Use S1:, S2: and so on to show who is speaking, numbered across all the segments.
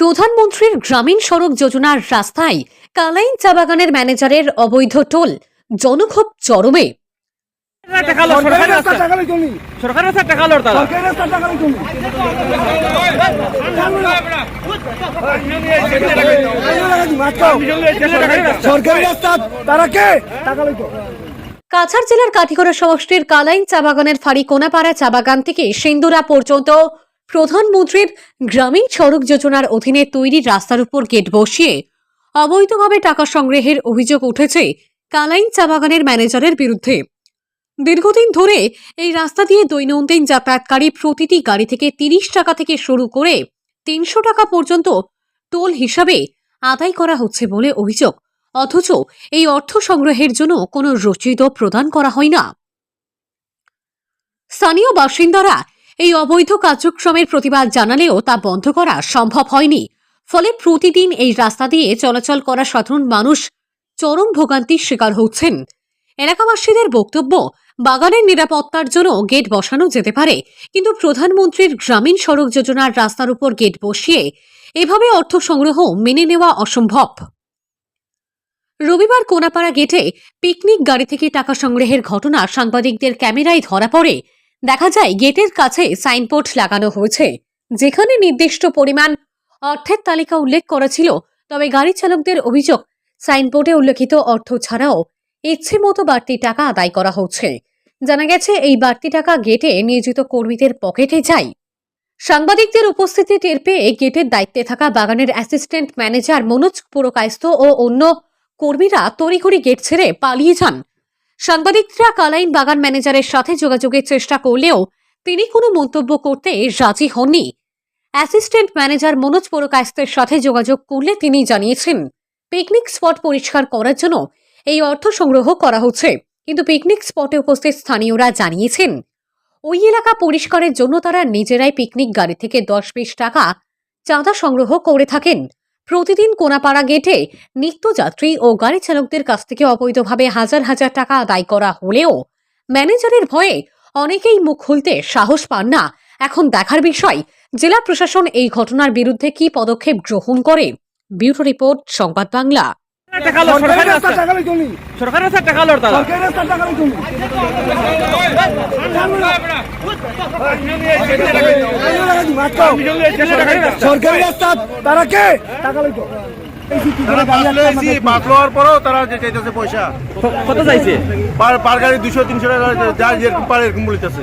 S1: প্রধানমন্ত্রীর গ্রামীণ সড়ক যোজনার রাস্তায় কালাইন চা বাগানের ম্যানেজারের অবৈধ টোল জনক্ষোভ চরমে। কাছাড় জেলার কাঠিগড়া সমষ্টির কালাইন চা বাগানের ফাঁড়ি কোনাপাড়া চা বাগান থেকে সিন্দুরা পর্যন্ত প্রধানমন্ত্রীর গ্রামীণ সড়ক যোজনার অধীনে তৈরি রাস্তার উপর গেট বসিয়ে অবৈধভাবে টাকা সংগ্রহের অভিযোগ উঠেছে কালাইন চা বাগানের ম্যানেজারের বিরুদ্ধে। দীর্ঘদিন ধরে এই রাস্তা দিয়ে দৈনন্দিন যাতায়াতকারী প্রতিটি গাড়ি থেকে তিরিশ টাকা থেকে শুরু করে তিনশো টাকা পর্যন্ত টোল হিসাবে আদায় করা হচ্ছে বলে অভিযোগ। অথচ এই অর্থ সংগ্রহের জন্য কোনো রচিত প্রদান করা হয় না। স্থানীয় বাসিন্দারা এই অবৈধ কার্যক্রমের প্রতিবাদ জানালেও তা বন্ধ করা সম্ভব হয়নি। ফলে প্রতিদিন এই রাস্তা দিয়ে চলাচল করা সাধারণ মানুষ চরম ভোগান্তির শিকার হচ্ছেন। এলাকাবাসীদের বক্তব্য, বাগানের নিরাপত্তার জন্য গেট বসানো যেতে পারে, কিন্তু প্রধানমন্ত্রীর গ্রামীণ সড়ক যোজনার রাস্তার উপর গেট বসিয়ে এভাবে অর্থ সংগ্রহ মেনে নেওয়া অসম্ভব। রবিবার কোনাপাড়া গেটে পিকনিক গাড়ি থেকে টাকা সংগ্রহের ঘটনা সাংবাদিকদের ক্যামেরায় ধরা পড়ে। দেখা যায় গেটের কাছে সাইনবোর্ড লাগানো হয়েছে, যেখানে নির্দিষ্ট পরিমাণ অর্থের তালিকা উল্লেখ করা ছিল, তবে গাড়ি চালকদের অভিযোগ, সাইনবোর্ডে উল্লেখিত অর্থ ছাড়াও ইচ্ছে মতো বাড়তি টাকা আদায় করা হচ্ছে। জানা গেছে, এই বাড়তি টাকা গেটে নিয়োজিত কর্মীদের পকেটে যায়। সাংবাদিকদের উপস্থিতি টের পেয়ে গেটের দায়িত্বে থাকা বাগানের অ্যাসিস্ট্যান্ট ম্যানেজার মনোজ পুরকায়স্থ ও অন্য কর্মীরা তড়িঘড়ি গেট ছেড়ে পালিয়ে যান। সাংবাদিকরা কালাইন বাগান ম্যানেজারের সাথে যোগাযোগের চেষ্টা করলেও তিনি কোনো মন্তব্য করতে রাজি হননি। অ্যাসিস্ট্যান্ট ম্যানেজার মনোজ পুরকায়স্থের সাথে যোগাযোগ করলে তিনি জানিয়েছেন, পিকনিক স্পট পরিষ্কার করার জন্য এই অর্থ সংগ্রহ করা হচ্ছে, কিন্তু পিকনিক স্পটে উপস্থিত স্থানীয়রা জানিয়েছেন, ওই এলাকা পরিষ্কারের জন্য তারা নিজেরাই পিকনিক গাড়ি থেকে দশ বিশ টাকা চাঁদা সংগ্রহ করে থাকেন। প্রতিদিন কোনাপাড়া গেটে নিত্যযাত্রী ও গাড়ি চালকদের কাছ থেকে অবৈধভাবে হাজার হাজার টাকা আদায় করা হলেও ম্যানেজারের ভয়ে অনেকেই মুখ খুলতে সাহস পান না। এখন দেখার বিষয়, জেলা প্রশাসন এই ঘটনার বিরুদ্ধে কি পদক্ষেপ গ্রহণ করে? ব্যুরো রিপোর্ট, সংবাদ বাংলা।
S2: টাকা
S3: সরকারি
S2: সরকারের
S3: রাস্তা টাকা
S2: রাস্তা টাকা লোর তারা
S3: সরকারি রাস্তা টাকা লইতো নি সরকারি রাস্তা তারা কে? টাকা
S4: তারা
S2: কত চাইছে?
S4: পার পার গাড়ি দুশো তিনশো টাকা যা যেরকম পারে এরকম বলিতেছে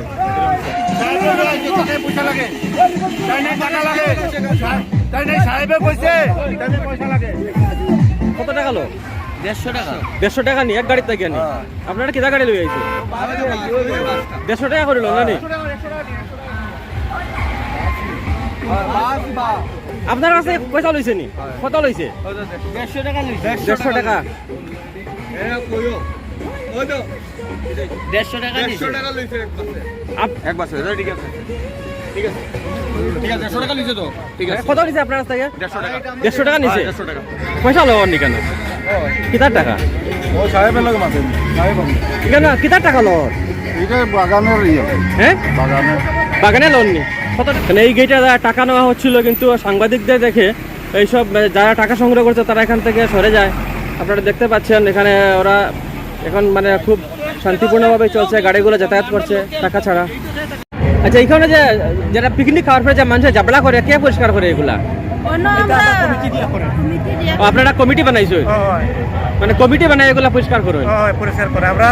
S4: সাহেবে কইছে পয়সা লাগে।
S2: কত টাকা লো? দেড়শো টাকা। দেড়শো টাকা নি এক গাড়ির থেকে নি। আপনারা কিতা গাড়ি লই আইছে দেড়শো টাকা করে লো না নি আপনার কাছে পয়সা লইছে নি? কত লইছে? দেড়শো টাকা দেড়শো টাকা। আপ-
S4: এক বছর ঠিক আছে। ঠিক আছে। ঠিক আছে দেড়শো টাকা লিখছে তো। ঠিক আছে।
S2: কত নিছে আপনার কাছ থেকে
S4: দেড়শো টাকা।
S2: দেড়শো টাকা নিছে?
S4: দেড়শো টাকা।
S2: পয়সা লো নি কেন? কিতার টাকা?
S4: ও সাহেবের লোক মাসে সাহেব
S2: কেন কিতার টাকা লো
S4: এটা বাগানের ইয়ে।
S2: হ্যাঁ?
S4: বাগানের।
S2: বাগানে লোন নি। কত মানে এই গেটে টাকা নেওয়া হচ্ছিল কিন্তু সাংবাদিকদের দেখে এইসব যারা টাকা সংগ্রহ করছে তারা এখান থেকে সরে যায়। আপনারা দেখতে পাচ্ছেন এখানে ওরা এখন মানে খুব শান্তিপূর্ণভাবে চলছে গাড়িগুলো যাতায়াত করছে টাকা ছাড়া। আচ্ছা এইখানে যে যারা পিকনিক খাওয়ার পরে যে মানুষের জাবলা করে কে পরিষ্কার করে এগুলা?
S5: অন্য আমরা কমিটি দিয়া
S2: ও, আপনারা কমিটি বানাইছো? মানে কমিটি বানাই এগুলা পরিষ্কার
S6: হয় পরিষ্কার করে। আমরা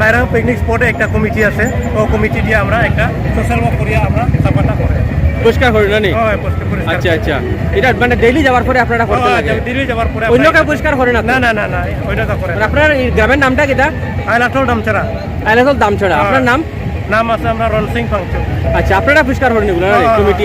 S6: লাইরাং পিকনিক স্পটে একটা কমিটি আছে। ও কমিটি দিয়ে আমরা একটা সোশ্যাল ওয়ার্ক করিয়া আমরা সাফাটা করে।
S2: পরিষ্কার করুন না নি
S6: হয়
S2: আচ্ছা আচ্ছা। এটা মানে ডেইলি যাওয়ার পরে আপনারা করতে লাগে?
S6: দিল্লি যাওয়ার পরে
S2: অন্য
S6: আমরা-
S2: পরিষ্কার করে না
S6: না না না না ওইটা করে
S2: আপনার গ্রামের নামটা কিটা?
S6: আইলাটল ডামচারা
S2: আইলাসল দামছড়া। আপনার নাম?
S6: নাম আছে আমরা রণ সিং ফাংচু
S2: আচ্ছা আপনারা পরিষ্কার করেন এগুলো
S6: হ্যাঁ, হ্যাঁ।
S2: কমিটি